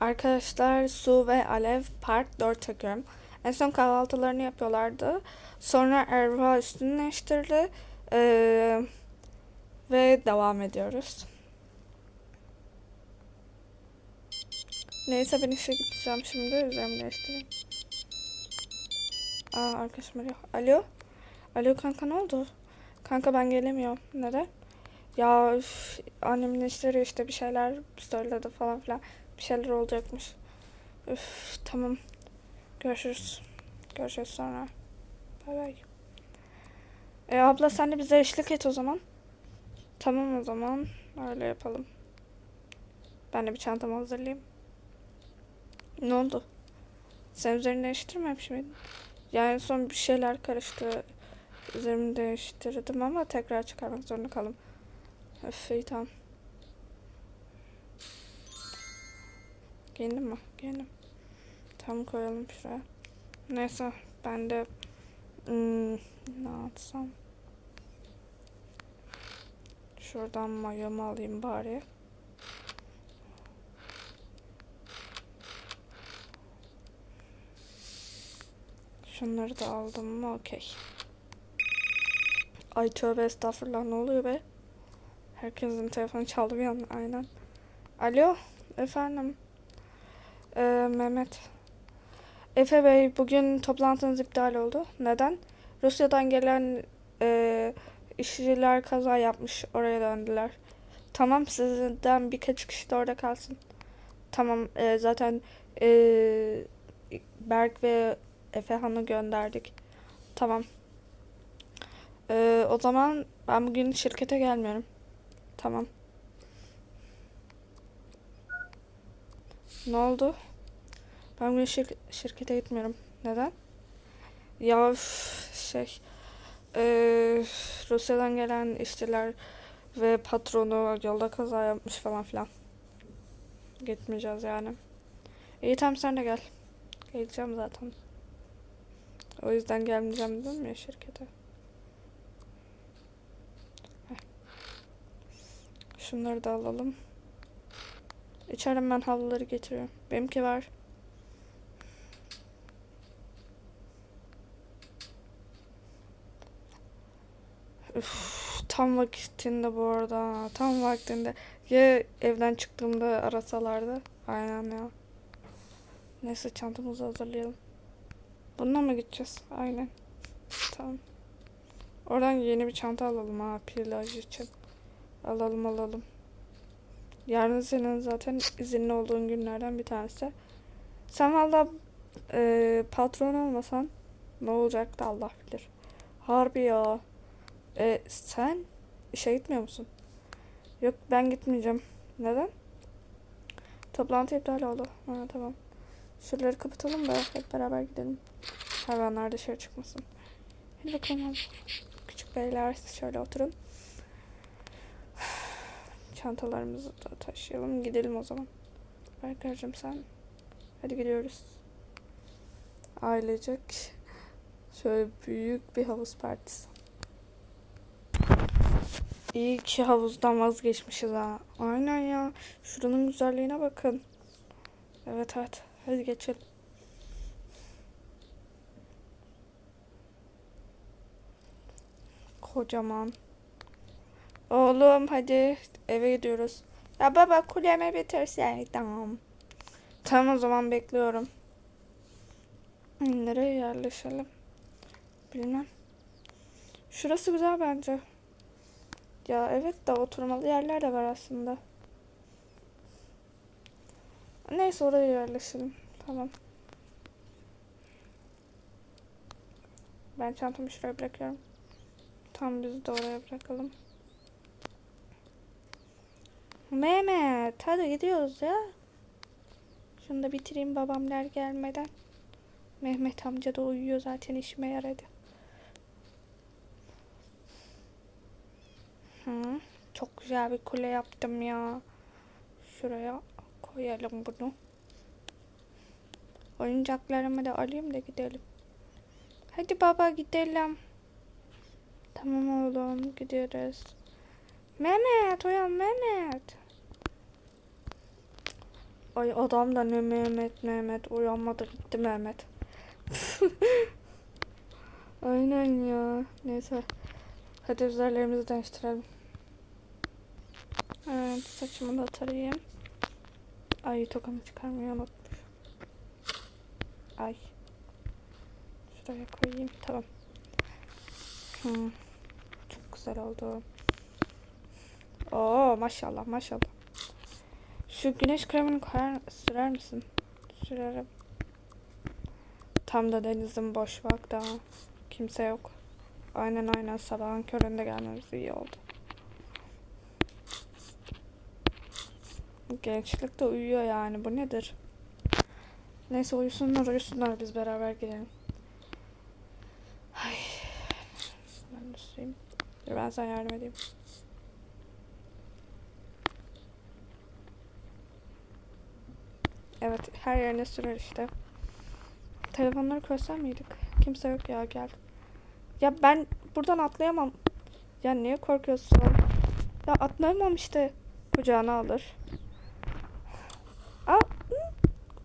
Arkadaşlar Su ve Alev Part 4 çekiyorum. En son kahvaltılarını yapıyorlardı. Sonra Erva üstünü değiştirdi. Ee, ve devam ediyoruz. Neyse ben işe gideceğim şimdi. Üzerimi değiştireyim. Aa arkadaşım arıyor. Alo? Alo kanka ne oldu? Kanka ben gelemiyorum. Neden? Ya üf, annemin işleri işte bir şeyler söyledi falan filan. Bir şeyler olacakmış. Üf tamam. Görüşürüz. Görüşürüz sonra. Bay bay. E abla sen de bize eşlik et o zaman. Tamam o zaman. Öyle yapalım. Ben de bir çantamı hazırlayayım. Ne oldu? Sen üzerini değiştirmemiş miydin? Yani son bir şeyler karıştı. Üzerimi değiştirdim ama tekrar çıkarmak zorunda kaldım. Öf iyi tamam. Giyindin mi? Giyindim. Tam koyalım şuraya. Neyse ben de hmm, ne atsam? Şuradan mayomu alayım bari. Şunları da aldım mı? Okey. Ay tövbe estağfurullah ne oluyor be? Herkesin telefonu çaldı bir an aynen. Alo efendim. Ee, Mehmet. Efe Bey bugün toplantınız iptal oldu. Neden? Rusya'dan gelen e, işçiler kaza yapmış oraya döndüler. Tamam sizden birkaç kişi de orada kalsın. Tamam e, zaten e, Berk ve Efe Han'ı gönderdik. Tamam. E, o zaman ben bugün şirkete gelmiyorum. Tamam. Ne oldu? Ben bugün şir- şirkete gitmiyorum. Neden? Ya şey eee, Rusya'dan gelen işçiler ve patronu yolda kaza yapmış falan filan. Gitmeyeceğiz yani. İyi tamam sen de gel. Geleceğim zaten. O yüzden gelmeyeceğim dedim ya şirkete. Şunları da alalım. İçeriden ben havluları getiriyorum. Benimki var. Üf, tam vaktinde bu arada. Tam vaktinde. Ya evden çıktığımda arasalardı. Aynen ya. Neyse çantamızı hazırlayalım. Bununla mı gideceğiz? Aynen. Tamam. Oradan yeni bir çanta alalım ha plaj için. Alalım alalım. Yarın senin zaten izinli olduğun günlerden bir tanesi. Sen valla e, patron olmasan ne olacaktı Allah bilir. Harbi ya. E, sen işe gitmiyor musun? Yok ben gitmeyeceğim. Neden? Toplantı iptal oldu. Ha, tamam. Şuraları kapatalım da hep beraber gidelim. Hayvanlar dışarı çıkmasın. Hadi bakalım. Küçük beyler siz şöyle oturun. Çantalarımızı da taşıyalım. Gidelim o zaman. Berkar'cığım sen. Hadi gidiyoruz. Ailecek. Şöyle büyük bir havuz partisi. İyi ki havuzdan vazgeçmişiz ha. Aynen ya. Şuranın güzelliğine bakın. Evet evet. Hadi geçelim. Kocaman. Oğlum hadi eve gidiyoruz. Ya baba kulemi bitirsen tamam. Tamam o zaman bekliyorum. Nereye yerleşelim? Bilmem. Şurası güzel bence. Ya evet de oturmalı yerler de var aslında. Neyse oraya yerleşelim. Tamam. Ben çantamı şuraya bırakıyorum. Tam bizi de oraya bırakalım. Mehmet hadi gidiyoruz ya. Şunu da bitireyim babamlar gelmeden. Mehmet amca da uyuyor zaten işime yaradı. Hı, çok güzel bir kule yaptım ya. Şuraya koyalım bunu. Oyuncaklarımı da alayım da gidelim. Hadi baba gidelim. Tamam oğlum gidiyoruz. Mehmet uyan Mehmet. Ay adam da ne Mehmet Mehmet uyanmadı gitti Mehmet. Aynen ya. Neyse. Hadi üzerlerimizi değiştirelim. Evet saçımı da tarayayım. Ay tokamı çıkarmayı unutmuş. Ay. Şuraya koyayım. Tamam. Hmm. Çok güzel oldu. Oo maşallah maşallah. Şu güneş kremini koyar, sürer misin? Sürerim. Tam da denizin boş vakti. Kimse yok. Aynen aynen sabahın köründe gelmemiz iyi oldu. Gençlik de uyuyor yani bu nedir? Neyse uyusunlar uyusunlar biz beraber gidelim. Ay. Ben de ben sana yardım edeyim. Evet her yerine sürer işte. Telefonları koysam mıydık? Kimse yok ya gel. Ya ben buradan atlayamam. Ya niye korkuyorsun? Ya atlayamam işte. Kucağına alır. Aa, hı,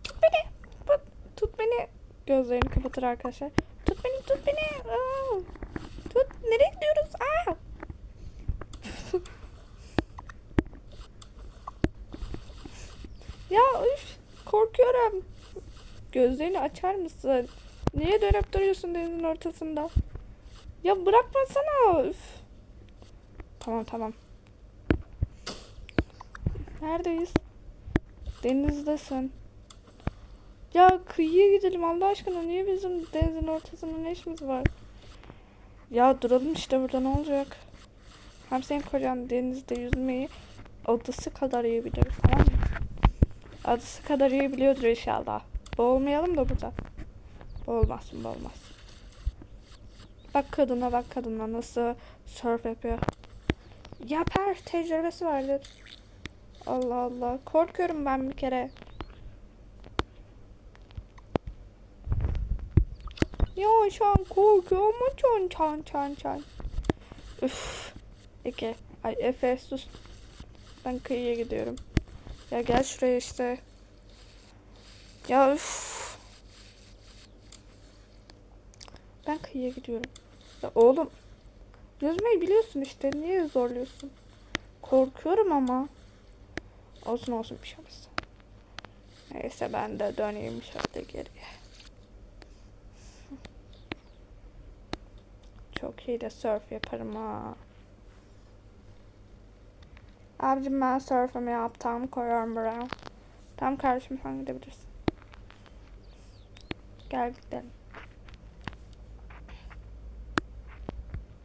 tut beni. Bak, tut beni. Gözlerini kapatır arkadaşlar. Tut beni, tut beni. Aa, tut. Nereye gidiyoruz? Aa. ya üf, korkuyorum. Gözlerini açar mısın? Niye dönüp duruyorsun denizin ortasında? Ya bırakmasana. Üf. Tamam tamam. Neredeyiz? Denizdesin. Ya kıyıya gidelim Allah aşkına. Niye bizim denizin ortasında ne işimiz var? Ya duralım işte burada ne olacak? Hem senin kocan denizde yüzmeyi adası kadar iyi bilir tamam mı? Adası kadar iyi biliyordur inşallah. Boğulmayalım da burada. Boğulmazsın boğulmaz. Bak kadına bak kadına nasıl surf yapıyor. Yapar tecrübesi vardır. Allah Allah. Korkuyorum ben bir kere. Ya şu an korkuyorum ama çan çan çan çan. Üf. Ege. Ay Efe sus. Ben kıyıya gidiyorum. Ya gel şuraya işte. Ya üf. Ben kıyıya gidiyorum. Ya oğlum. Yüzmeyi biliyorsun işte. Niye zorluyorsun? Korkuyorum ama. Olsun olsun bir şey olmaz. Neyse ben de döneyim şöyle geriye. Çok iyi de surf yaparım ha. Abicim ben surf'ımı yaptım. Koyuyorum buraya. Tamam kardeşim sen gidebilirsin. Gel gidelim.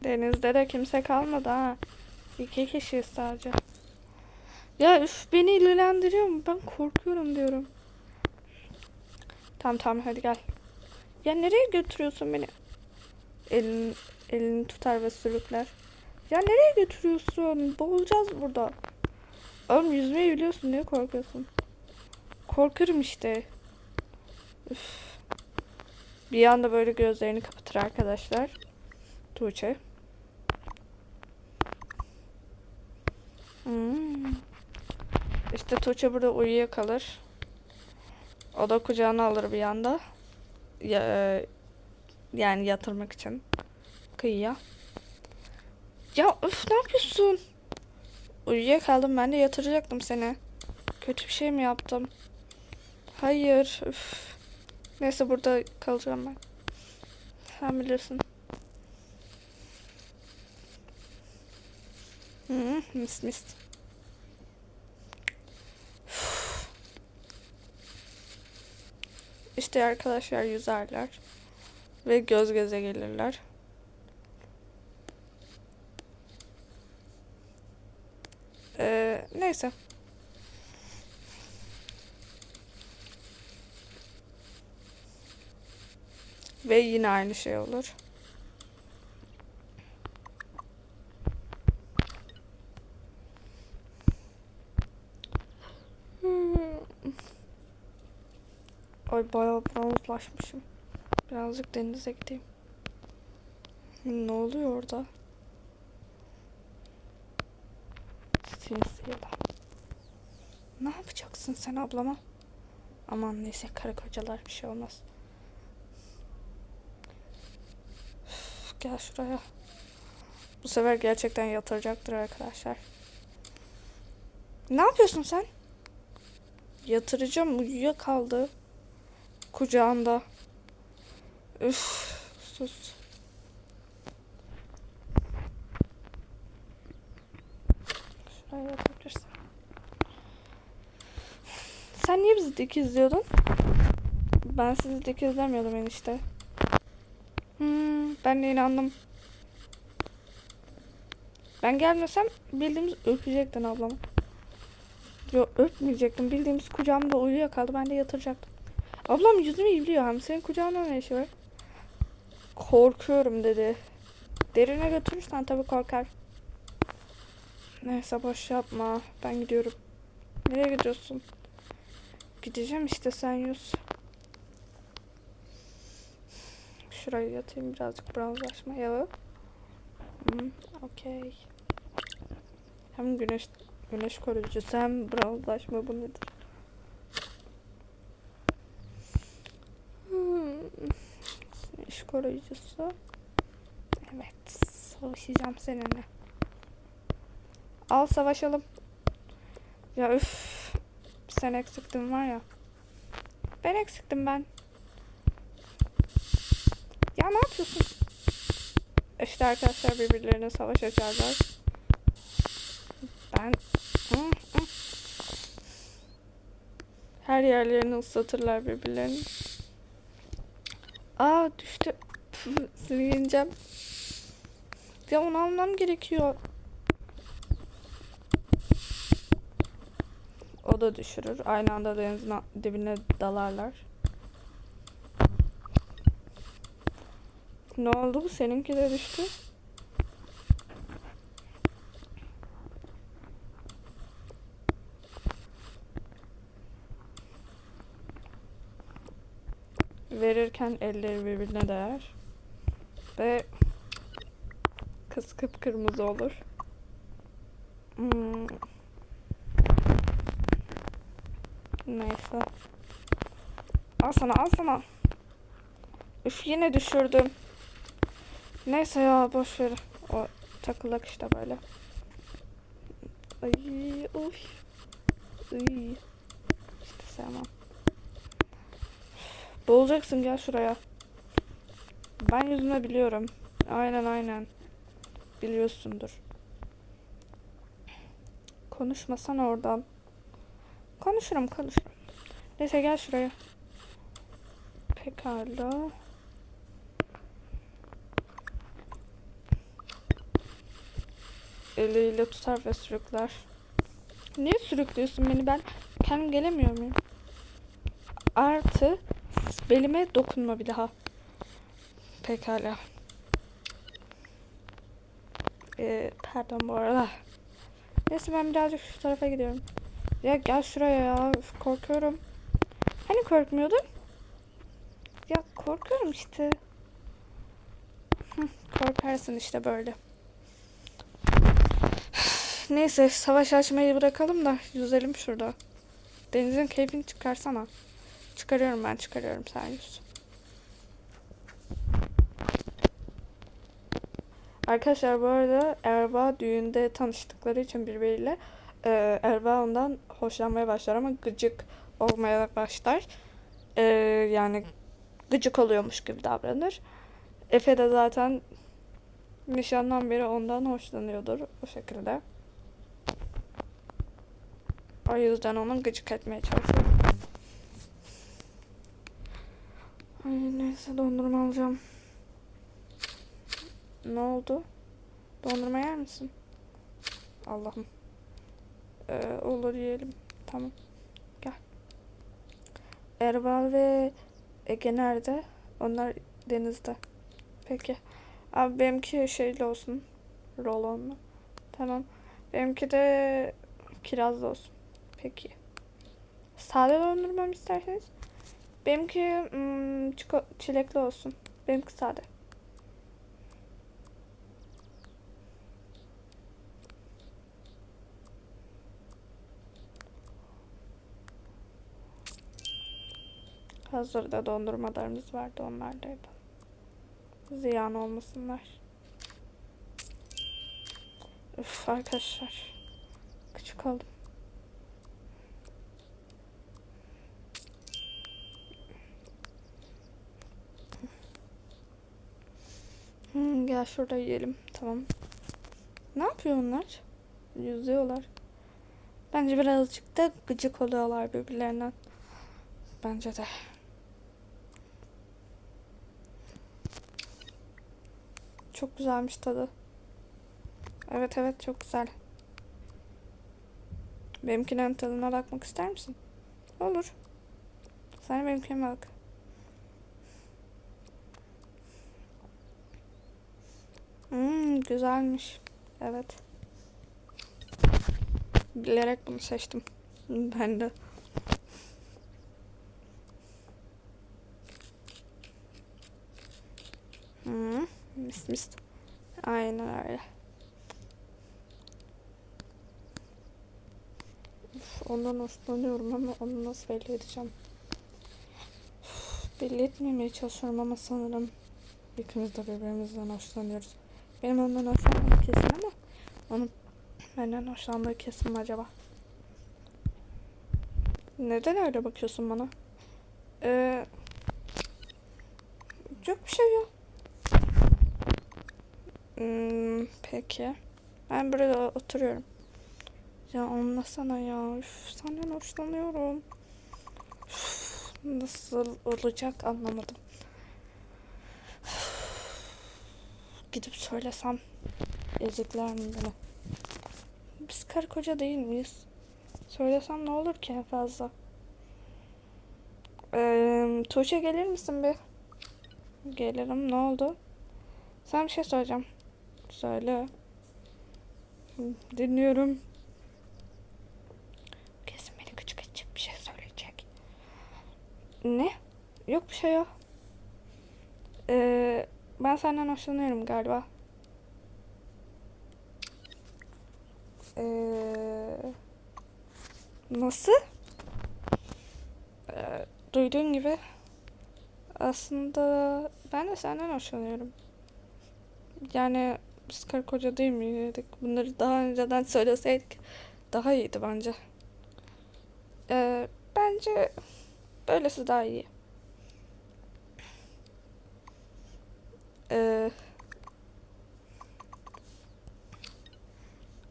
Denizde de kimse kalmadı ha. İki kişiyiz sadece. Ya üf beni ilgilendiriyor mu? Ben korkuyorum diyorum. Tamam tamam hadi gel. Ya nereye götürüyorsun beni? Elin, elini tutar ve sürükler. Ya nereye götürüyorsun? Boğulacağız burada. Oğlum yüzmeyi biliyorsun niye korkuyorsun? Korkarım işte. Üf. Bir anda böyle gözlerini kapatır arkadaşlar. Tuğçe. Hmm. İşte Tuğçe burada uyuyakalır. O da kucağına alır bir anda. Ya, e, yani yatırmak için. Kıyıya. Ya öf ne yapıyorsun? Uyuyakaldım ben de yatıracaktım seni. Kötü bir şey mi yaptım? Hayır. Üf. Neyse burada kalacağım ben. Sen bilirsin. Hı, mis mis. İşte arkadaşlar yüzerler. Ve göz göze gelirler. Ee, neyse. Ve yine aynı şey olur. Hmm. Ay bayağı bronzlaşmışım. Birazcık denize gideyim. Ne oluyor orada? Sinsi yılan. Ne yapacaksın sen ablama? Aman neyse karı kocalar bir şey olmaz. Üf, gel şuraya. Bu sefer gerçekten yatıracaktır arkadaşlar. Ne yapıyorsun sen? Yatıracağım uyuyakaldı. Kucağında. Üf sus. Şuraya yatabilirsin. Sen niye bizi dik izliyordun? Ben sizi dik izlemiyordum enişte. Hmm, ben de inandım. Ben gelmesem bildiğimiz öpecektin ablamı. Yo öpmeyecektim. Bildiğimiz kucağımda uyuyakaldı. Ben de yatıracaktım. Ablam yüzümü iyiliyor hem. Senin kucağında ne işi var? Korkuyorum dedi. Derine götürürsen tabii korkar. Neyse boş yapma. Ben gidiyorum. Nereye gidiyorsun? Gideceğim işte sen yüz. Şuraya yatayım birazcık bronzlaşma yağı. Hmm, okey. Hem güneş güneş koruyucu hem bronzlaşma bu nedir? Hmm, güneş koruyucusu. Evet, savaşacağım seninle. Al savaşalım. Ya üf. Sen eksiktin var ya. Ben eksiktim ben. Ya ne yapıyorsun? İşte arkadaşlar birbirlerine savaş açarlar. Ben her yerlerini ıslatırlar birbirlerini. Aa düştü. Seni yeneceğim. Ya onu almam gerekiyor. Da düşürür. Aynı anda denizin dibine dalarlar. Ne oldu? Seninki de düştü. Verirken elleri birbirine değer. Ve kız kıpkırmızı olur. Hmm. Neyse. Al sana al sana. Üf yine düşürdüm. Neyse ya boş ver. O takılak işte böyle. Ay oy. Ay. İşte sevmem. Boğulacaksın gel şuraya. Ben yüzme biliyorum. Aynen aynen. Biliyorsundur. Konuşmasan oradan. Konuşurum konuşurum. Neyse gel şuraya. Pekala. Eliyle tutar ve sürükler. Niye sürüklüyorsun beni ben kendim gelemiyor muyum? Artı belime dokunma bir daha. Pekala. Ee, pardon bu arada. Neyse ben birazcık şu tarafa gidiyorum. Ya gel şuraya ya. Üf, korkuyorum. Hani korkmuyordun? Ya korkuyorum işte. Korkarsın işte böyle. Neyse savaş açmayı bırakalım da yüzelim şurada. Denizin keyfini çıkarsana. Çıkarıyorum ben çıkarıyorum sen yüz. Arkadaşlar bu arada Erva düğünde tanıştıkları için birbiriyle e, Erva ondan hoşlanmaya başlar ama gıcık olmaya başlar. E, yani gıcık oluyormuş gibi davranır. Efe de zaten nişandan beri ondan hoşlanıyordur o şekilde. O yüzden onu gıcık etmeye çalışıyor. Ay neyse dondurma alacağım. Ne oldu? Dondurma yer misin? Allah'ım. Ee, olur yiyelim. Tamam. Gel. Erbal ve Ege nerede? Onlar denizde. Peki. Abi benimki şeyli olsun. Rolonlu. Tamam. Benimki de kirazlı olsun. Peki. Sade dondurma mı isterseniz? Benimki hmm, çiko- çilekli olsun. Benimki sade. Hazırda dondurmalarımız vardı onlar da yapalım. Ziyan olmasınlar. Üf arkadaşlar. Küçük oldum. Hmm, gel şurada yiyelim. Tamam. Ne yapıyor onlar? Yüzüyorlar. Bence birazcık da gıcık oluyorlar birbirlerinden. Bence de. Çok güzelmiş tadı. Evet evet çok güzel. Benimkinin tadına bakmak ister misin? Olur. Sen benimkine bak. Hmm, güzelmiş. Evet. Bilerek bunu seçtim. Ben de. Hmm, mis. Aynen öyle. Üf, ondan hoşlanıyorum ama onu nasıl belli edeceğim? Belli etmemeye çalışıyorum ama sanırım ikimiz de birbirimizden hoşlanıyoruz. Benim ondan hoşlanmam kesin ama onun benden hoşlandığı kesin mi acaba? Neden öyle bakıyorsun bana? Ee, yok bir şey yok. Hmm, peki. Ben burada oturuyorum. Ya anlasana ya. Üf, senden hoşlanıyorum. Üf, nasıl olacak anlamadım. Üf, gidip söylesem ezikler mi beni? Biz karı koca değil miyiz? Söylesem ne olur ki fazla? Ee, Tuğçe gelir misin bir? Gelirim. Ne oldu? Sana bir şey soracağım. Söyle. Dinliyorum. Kesin beni küçük edecek bir şey söyleyecek. Ne? Yok bir şey yok. Ee, ben senden hoşlanıyorum galiba. Ee, nasıl? Ee, duyduğun gibi aslında ben de senden hoşlanıyorum. Yani biz karı koca değil miydik? Bunları daha önceden söyleseydik daha iyiydi bence. Ee, bence böylesi daha iyi. Ee,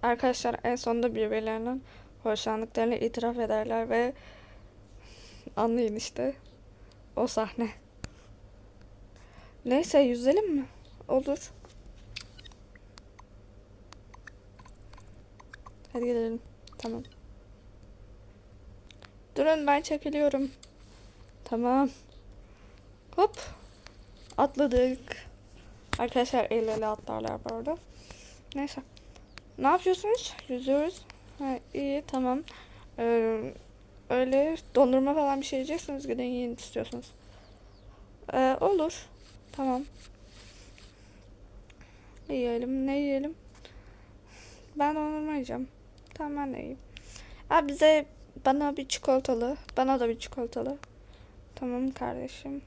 arkadaşlar en sonunda birbirlerinden hoşlandıklarını itiraf ederler ve anlayın işte o sahne. Neyse yüzelim mi? Olur. Hadi gidelim. Tamam. Durun ben çekiliyorum. Tamam. Hop. Atladık. Arkadaşlar el ele atlarlar bu arada. Neyse. Ne yapıyorsunuz? Yüzüyoruz. Ha, iyi tamam. Ee, öyle dondurma falan bir şey yiyeceksiniz. Gidin yiyin istiyorsunuz. Ee, olur. Tamam. Yiyelim? Ne yiyelim? Ben dondurma yiyeceğim. Tamam ben de yiyeyim. Abi bize bana bir çikolatalı. Bana da bir çikolatalı. Tamam kardeşim.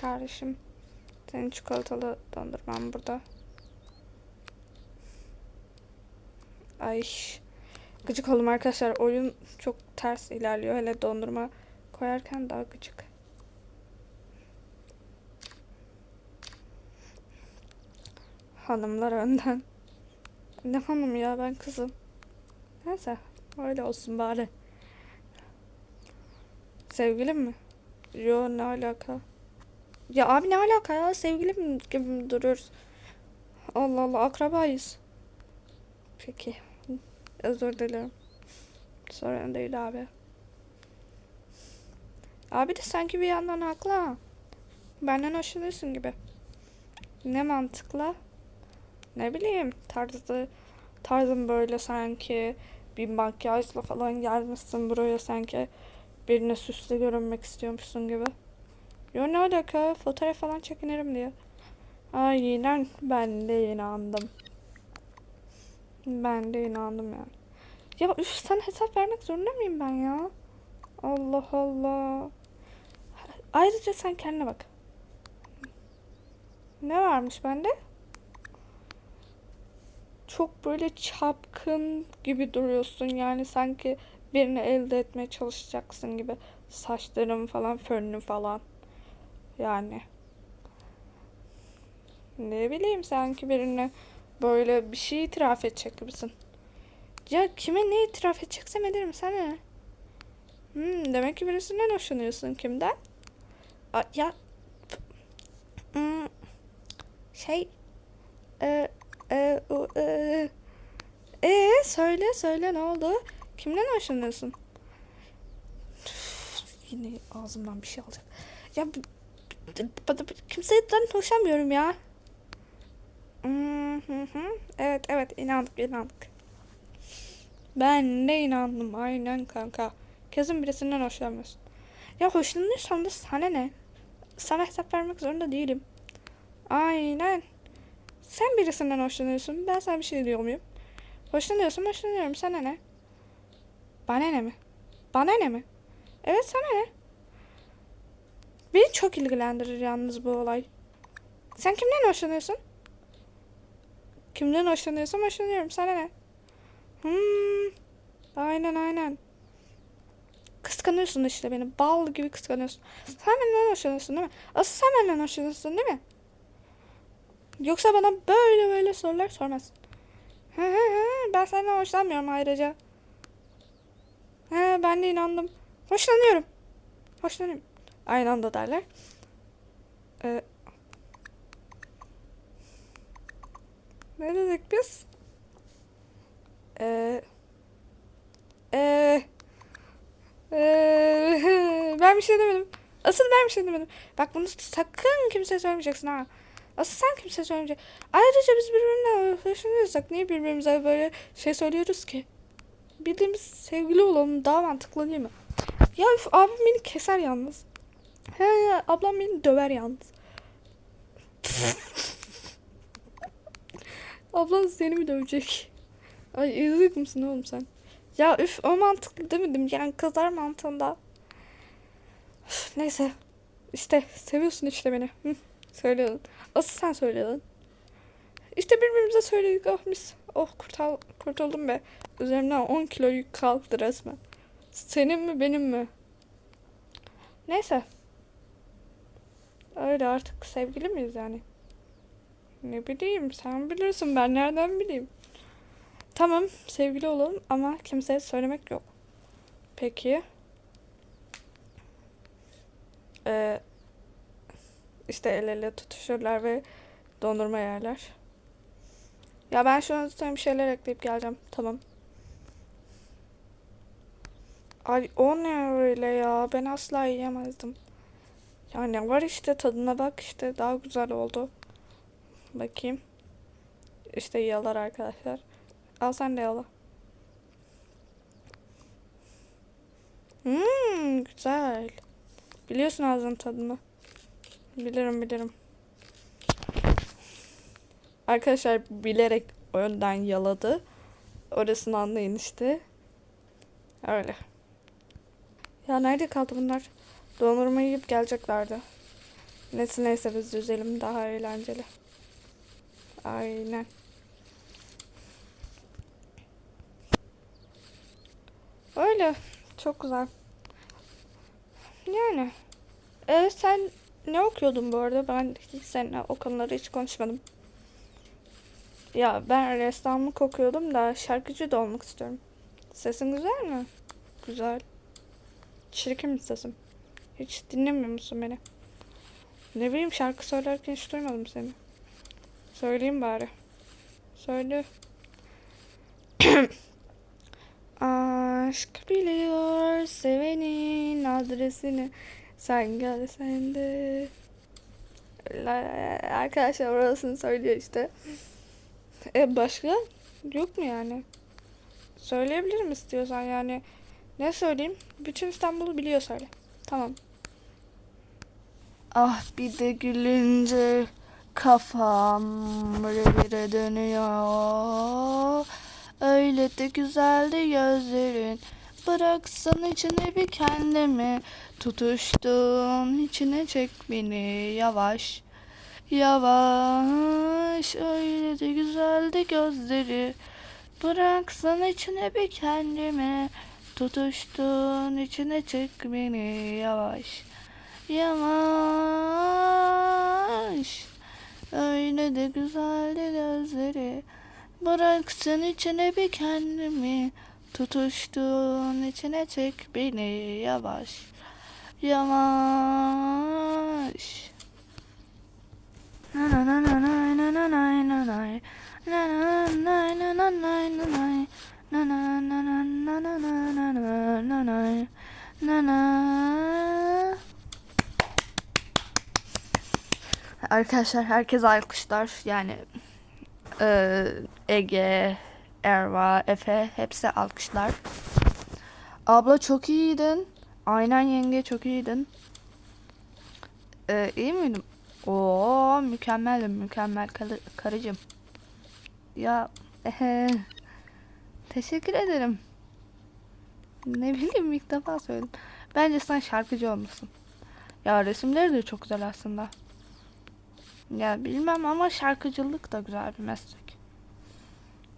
Kardeşim. Senin çikolatalı dondurman burada. Ay. Gıcık oldum arkadaşlar. Oyun çok ters ilerliyor. Hele dondurma koyarken daha gıcık. Hanımlar önden. Ne hanım ya ben kızım. Neyse öyle olsun bari. Sevgilim mi? Yo ne alaka? Ya abi ne alaka ya sevgilim gibi mi duruyoruz? Allah Allah akrabayız. Peki. Özür dilerim. Sorun değil abi. Abi de sanki bir yandan haklı ha. Benden hoşlanıyorsun gibi. Ne mantıkla? Ne bileyim tarzı tarzın böyle sanki bir makyajla falan gelmişsin buraya sanki birine süslü görünmek istiyormuşsun gibi. Yo ne alaka fotoğraf falan çekinirim diye. Aynen ben de inandım. Ben de inandım yani. Ya üf sen hesap vermek zorunda mıyım ben ya? Allah Allah. Ayrıca sen kendine bak. Ne varmış bende? Çok böyle çapkın gibi duruyorsun. Yani sanki birini elde etmeye çalışacaksın gibi. Saçların falan, fönlü falan. Yani. Ne bileyim sanki birine böyle bir şey itiraf edecek gibisin. Ya kime ne itiraf edeceksem ederim sana? Hmm, demek ki birisinden hoşlanıyorsun. Kimden? A, ya hmm, şey e, e, o, e, e, söyle söyle ne oldu? Kimden hoşlanıyorsun? Yine ağzımdan bir şey alacak. Ya kimseden hoşlanmıyorum ya. Hmm. Evet evet inandık inandık. Ben de inandım aynen kanka. Kesin birisinden hoşlanmıyorsun. Ya hoşlanıyorsan da sana ne? Sana hesap vermek zorunda değilim. Aynen. Sen birisinden hoşlanıyorsun. Ben sana bir şey diyor muyum? Hoşlanıyorsun hoşlanıyorum. Sana ne? Bana ne mi? Bana ne mi? Evet sana ne? Beni çok ilgilendirir yalnız bu olay. Sen kimden hoşlanıyorsun? Kimden hoşlanıyorsam hoşlanıyorum. Sana ne? Hmm. Aynen aynen. Kıskanıyorsun işte beni. Bal gibi kıskanıyorsun. Sen benden hoşlanıyorsun değil mi? Asıl sen benden hoşlanıyorsun değil mi? Yoksa bana böyle böyle sorular hı. Ben senden hoşlanmıyorum ayrıca. He, ben de inandım. Hoşlanıyorum. Hoşlanıyorum. Aynı anda derler. Ee, ne dedik biz? Ee, ee, ee, ben bir şey demedim. Asıl ben bir şey demedim. Bak bunu sakın kimseye söylemeyeceksin ha. Asıl sen kimseye söylemeyeceksin. Ayrıca biz birbirinden hoşlanıyorsak niye birbirimize böyle şey söylüyoruz ki? Bildiğimiz sevgili olalım daha mantıklı değil mi? Ya üf, abim beni keser yalnız. He, ablam beni döver yalnız. Ablan seni mi dövecek? Ay ezik misin oğlum sen? Ya üf o mantıklı demedim yani kızar mantığında. Üf, neyse. İşte seviyorsun işte beni. Hı, söylüyordun. Asıl sen söylüyordun. İşte birbirimize söyledik. Oh mis. Oh kurtul kurtuldum be. Üzerimden 10 kilo yük kalktı resmen. Senin mi benim mi? Neyse. Öyle artık sevgili miyiz yani? Ne bileyim sen bilirsin ben nereden bileyim. Tamam sevgili olalım ama kimseye söylemek yok. Peki. Ee, işte el ele tutuşurlar ve dondurma yerler. Ya ben şu an bir şeyler ekleyip geleceğim. Tamam. Ay o ne öyle ya? Ben asla yiyemezdim. Ya ne var işte tadına bak işte daha güzel oldu. Bakayım. İşte yalar arkadaşlar. Al sen de yala. Hmm, güzel. Biliyorsun ağzının tadını. Bilirim bilirim. Arkadaşlar bilerek önden yaladı. Orasını anlayın işte. Öyle. Ya nerede kaldı bunlar? Dondurma yiyip geleceklerdi. Neyse neyse biz düzelim daha eğlenceli. Aynen. Öyle. Çok güzel. Yani. E, sen ne okuyordun bu arada? Ben hiç seninle o konuları hiç konuşmadım. Ya ben ressamlık okuyordum da şarkıcı da olmak istiyorum. Sesin güzel mi? Güzel. Çirkin mi sesim? Hiç dinlemiyor musun beni? Ne bileyim şarkı söylerken hiç duymadım seni. Söyleyeyim bari. Söyle. Aşk biliyor sevenin adresini. Sen gel sen de. La- Arkadaşlar orasını söylüyor işte. E başka? Yok mu yani? Söyleyebilirim istiyorsan yani. Ne söyleyeyim? Bütün İstanbul'u biliyor söyle. Tamam. Ah bir de gülünce kafam revire dönüyor. Öyle de güzeldi gözlerin. Bıraksan içine bir kendimi. Tutuştun içine çek beni yavaş. Yavaş öyle de güzeldi gözleri. Bıraksan içine bir kendimi. Tutuştun içine çek beni yavaş. Yavaş. Öyle de güzeldi gözleri. Bıraksın içine bir kendimi. Tutuştuğun içine çek beni yavaş Yavaş Arkadaşlar herkes alkışlar yani e, Ege Erva, Efe hepsi alkışlar. Abla çok iyiydin. Aynen yenge çok iyiydin. Ee, iyi miydim? Oo mükemmeldim mükemmel karı, karıcığım. Ya ehe, teşekkür ederim. Ne bileyim ilk defa söyledim. Bence sen şarkıcı olmasın. Ya resimleri de çok güzel aslında. Ya bilmem ama şarkıcılık da güzel bir meslek.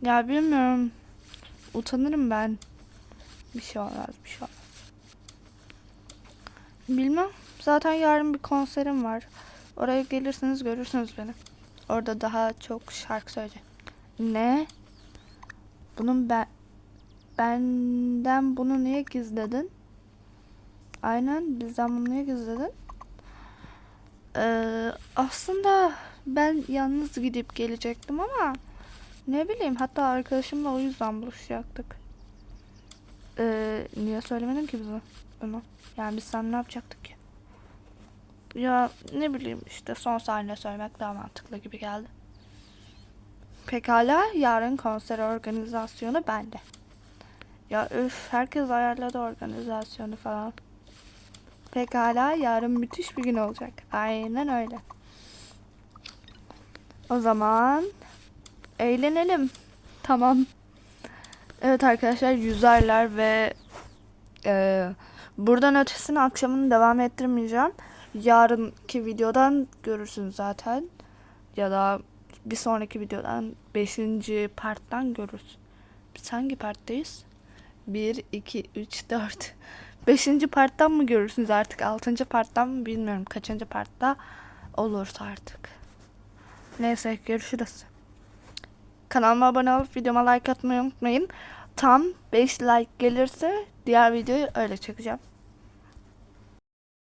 Ya bilmiyorum. Utanırım ben. Bir şey olmaz, bir şey olmaz. Bilmem. Zaten yarın bir konserim var. Oraya gelirsiniz görürsünüz beni. Orada daha çok şarkı söyleyeceğim. Ne? Bunun ben benden bunu niye gizledin? Aynen bizden bunu niye gizledin? Ee, aslında ben yalnız gidip gelecektim ama ne bileyim hatta arkadaşımla o yüzden buluşacaktık. Ee, niye söylemedin ki bize bunu? Yani biz sen ne yapacaktık ki? Ya ne bileyim işte son sahne söylemek daha mantıklı gibi geldi. Pekala yarın konser organizasyonu bende. Ya üf herkes ayarladı organizasyonu falan. Pekala yarın müthiş bir gün olacak. Aynen öyle. O zaman eğlenelim. Tamam. Evet arkadaşlar yüzerler ve e, buradan ötesini akşamını devam ettirmeyeceğim. Yarınki videodan görürsünüz zaten. Ya da bir sonraki videodan 5. parttan görürsün. Biz hangi parttayız? 1, 2, 3, 4. 5. parttan mı görürsünüz artık? 6. parttan mı bilmiyorum. Kaçıncı partta olursa artık. Neyse görüşürüz. Kanalıma abone olup videoma like atmayı unutmayın. Tam 5 like gelirse diğer videoyu öyle çekeceğim.